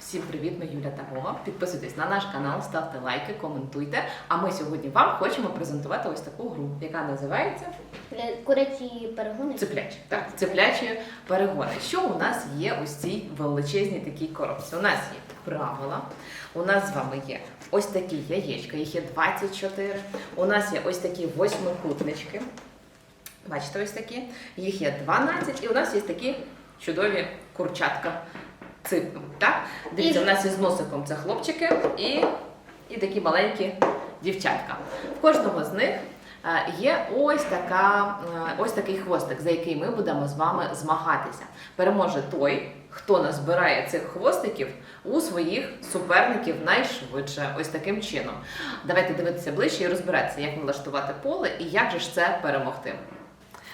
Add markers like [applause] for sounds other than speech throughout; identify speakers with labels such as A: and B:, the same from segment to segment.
A: Всім привіт, ми Юля та Вова. Підписуйтесь на наш канал, ставте лайки, коментуйте. А ми сьогодні вам хочемо презентувати ось таку гру, яка називається
B: Курячі перегони.
A: Цеплячі. Так, цеплячі перегони. Що у нас є ось цій величезній такій коробці? У нас є правила. У нас з вами є ось такі яєчка, їх є 24. У нас є ось такі восьмикутнички. Бачите, ось такі. Їх є 12, і у нас є такі чудові курчатка. Ципу, так? Дивіться, у нас із носиком це хлопчики і, і такі маленькі дівчатка. В кожного з них е, є ось, така, е, ось такий хвостик, за який ми будемо з вами змагатися. Переможе той, хто назбирає цих хвостиків у своїх суперників найшвидше. Ось таким чином. Давайте дивитися ближче і розбиратися, як налаштувати поле і як же ж це перемогти.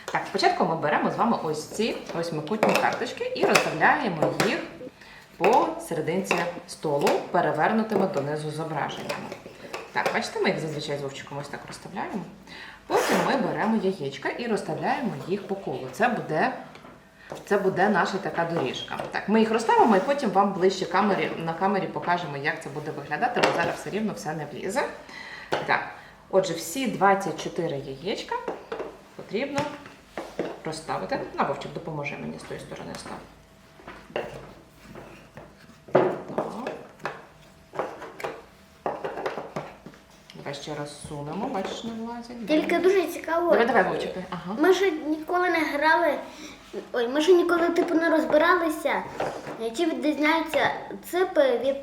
A: Так, спочатку ми беремо з вами ось ці восьмикутні карточки і розставляємо їх по серединці столу перевернутими донизу зображеннями. Так, бачите, ми їх зазвичай з вовчиком ось так розставляємо. Потім ми беремо яєчка і розставляємо їх по колу. Це буде, це буде наша така доріжка. Так, ми їх розставимо і потім вам ближче камері, на камері покажемо, як це буде виглядати, бо зараз все рівно все не влізе. Так, отже, всі 24 яєчка потрібно розставити. На вовчик допоможе мені з тої сторони став. Давай ще раз сунемо, бачиш, не влазять.
B: Тільки дуже цікаво.
A: Давай, давай, вовчик. Ага.
B: Ми ж ніколи не грали. Ой, ми ж ніколи типу не розбиралися, чи відрізняються ципи від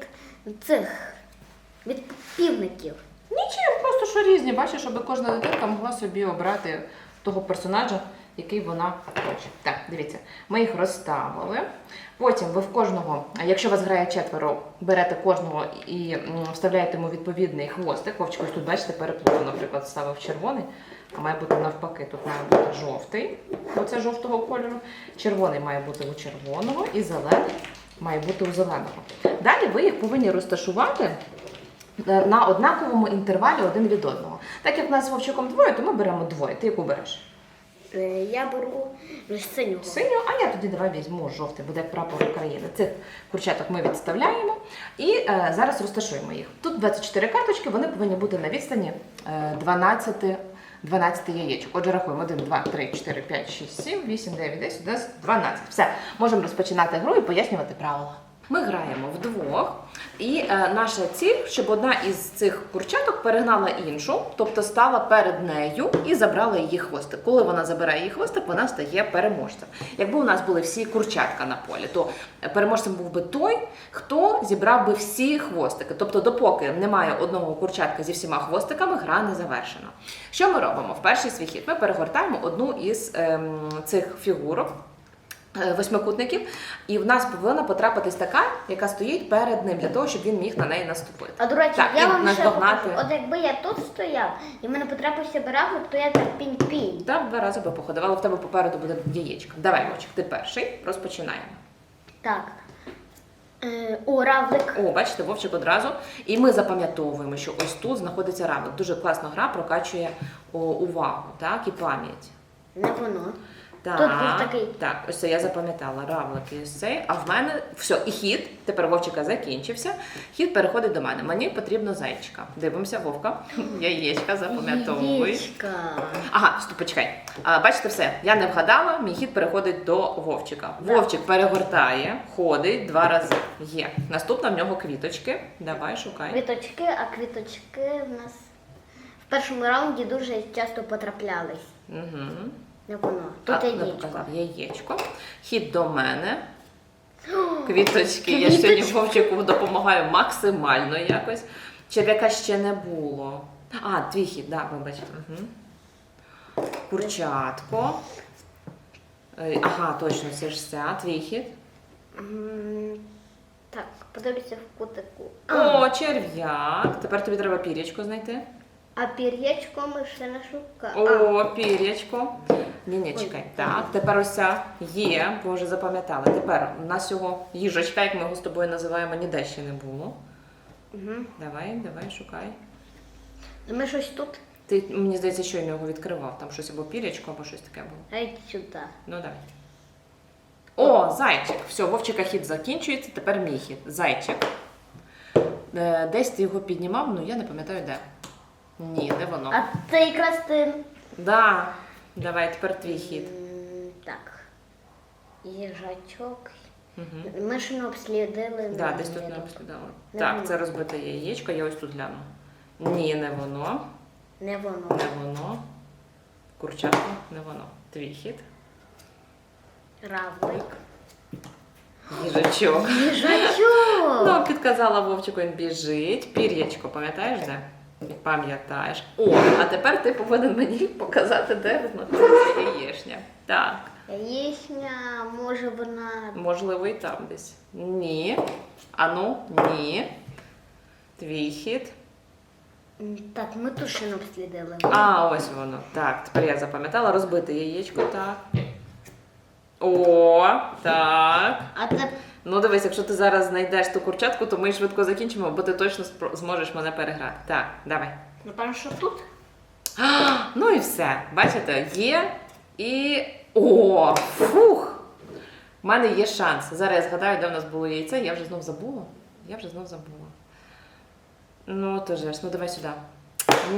B: цих від півників.
A: Нічим, просто що різні. Бачиш, щоб кожна дитинка могла собі обрати того персонажа, який вона хоче. Так, дивіться, ми їх розставили. Потім ви в кожного, якщо вас грає четверо, берете кожного і вставляєте йому відповідний хвостик. Вовчик, ось тут, бачите, переплутав, наприклад, ставив червоний, а має бути навпаки. Тут має бути жовтий, бо це жовтого кольору. Червоний має бути у червоного і зелений має бути у зеленого. Далі ви їх повинні розташувати е, на однаковому інтервалі один від одного. Так як в нас з Вовчиком двоє, то ми беремо двоє. Ти яку береш?
B: Е, Я беру синього.
A: Синю, а я тоді давай візьму жовтий, буде прапор України. Цих курчаток ми відставляємо і е, зараз розташуємо їх. Тут 24 карточки, вони повинні бути на відстані е, 12, 12 яєчок. Отже, рахуємо 1, 2, 3, 4, 5, 6, 7, 8, 9, 10, 11, 12. Все, можемо розпочинати гру і пояснювати правила. Ми граємо вдвох, і е, наша ціль, щоб одна із цих курчаток перегнала іншу, тобто стала перед нею і забрала її хвостик. Коли вона забирає її хвостик, вона стає переможцем. Якби у нас були всі курчатка на полі, то переможцем був би той, хто зібрав би всі хвостики. Тобто, допоки немає одного курчатка зі всіма хвостиками, гра не завершена. Що ми робимо? В перший свій хід ми перегортаємо одну із ем, цих фігурок е, восьмикутників, і в нас повинна потрапитись така, яка стоїть перед ним для того, щоб він міг на неї наступити.
B: А до речі,
A: Так,
B: я вам ще
A: наздогнати.
B: покажу. От якби я тут стояв і в мене потрапився барахлик, то я так пінь-пінь.
A: Так, два рази би походив, але в тебе попереду буде яєчко. Давай, Вовчик, ти перший, розпочинаємо.
B: Так. Е, о, равлик.
A: О, бачите, Вовчик одразу. І ми запам'ятовуємо, що ось тут знаходиться равлик. Дуже класна гра, прокачує о, увагу так, і пам'ять.
B: Не воно.
A: Так,
B: Тут був такий.
A: так, ось це я запам'ятала равлик і ось цей. А в мене все, і хід. Тепер Вовчика закінчився. Хід переходить до мене. Мені потрібно зайчика. Дивимося, Вовка. [laughs] Яєчка, запам'ятовуй.
B: Яєчка.
A: Ага, стоп, почекай. А, бачите, все, я не вгадала, мій хід переходить до Вовчика. Вовчик перегортає, ходить два рази. Є. Наступна в нього квіточки. Давай, шукай.
B: Квіточки, а квіточки в нас в першому раунді дуже часто потраплялись.
A: Угу.
B: Не воно. Тут
A: а, не
B: яєчко.
A: показав. Яєчко. Хід до мене. [gasps] Квіточки. Я сьогодні Вовчику допомагаю максимально якось. Черв'яка ще не було. А, твій хід, да, вибач. Угу. Курчатко. Е, Ага, точно, це ж ця, твій хід.
B: Так, подивлюся в кутику.
A: О, черв'як. Тепер тобі треба пір'ячко знайти.
B: А пір'ячко ми ще не шукаємо.
A: О, пір'ячко. Ні, ні, чекай. Так, тепер ось ця є, бо вже запам'ятали. Тепер у нас цього їжачка, як ми його з тобою називаємо, ніде ще не було.
B: Угу.
A: Давай, давай, шукай.
B: Ми щось тут.
A: Ти, мені здається, щойно його відкривав. Там щось або пір'ячко, або щось таке було.
B: Геть сюди.
A: Ну давай. О, зайчик. Все, Вовчика хід закінчується, тепер мій хід. Зайчик. Е, Десь ти його піднімав, ну я не пам'ятаю де. Ні, не воно.
B: А це якраз ти.
A: Да. Давай, тепер твій хід.
B: М, Так. Їжачок.
A: Угу.
B: Ми ж не обслідили.
A: Да, десь тут не
B: ні.
A: обслідали.
B: Не
A: Так,
B: воно.
A: це розбите яєчко, я ось тут гляну. Ні, не воно.
B: Не воно.
A: Не воно. Курчатко, не воно. Твій хід.
B: Равлик.
A: Їжачок.
B: Їжачок. [laughs]
A: Ну, підказала Вовчику, він біжить. Пір'ячко, пам'ятаєш де? Пам'ятаєш. О, а тепер ти повинен мені показати, де знаходиться яєшня. Так,
B: Яєчня, може вона.
A: можливо, і там десь. Ні. Ану, ні. Твій хід.
B: Так, ми ще обслідили.
A: А, ось воно. Так, тепер я запам'ятала. Розбите яєчко, так. О, так.
B: А це
A: Ну дивись, якщо ти зараз знайдеш ту курчатку, то ми швидко закінчимо, бо ти точно спро- зможеш мене переграти. Так, давай.
B: напевно, що тут?
A: А, ну і все. Бачите, є і. О! Фух! У мене є шанс. Зараз я згадаю, де в нас було яйце, я вже знов забула. Я вже знов забула. Ну, то же ж, ну давай сюди.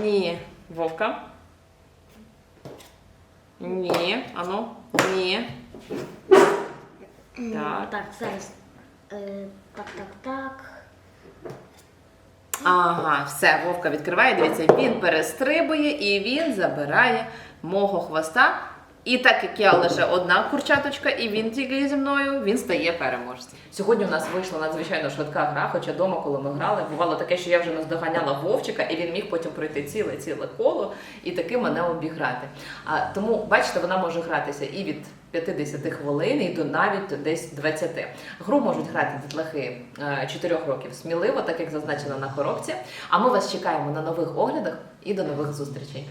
A: Ні. Вовка. Ні. Ану. Ні. Так.
B: Так, зараз. Е, так, так, так.
A: Ага, все, Вовка відкриває, дивіться, він перестрибує і він забирає мого хвоста. І так як я лише одна курчаточка, і він тільки зі мною, він стає переможцем. Сьогодні у нас вийшла надзвичайно швидка гра, хоча вдома, коли ми грали, бувало таке, що я вже наздоганяла Вовчика, і він міг потім пройти ціле ціле коло і таки мене обіграти. А тому, бачите, вона може гратися і від 50 хвилин, і до навіть десь 20. Гру можуть грати дітлахи 4 років сміливо, так як зазначено на коробці. А ми вас чекаємо на нових оглядах і до нових зустрічей.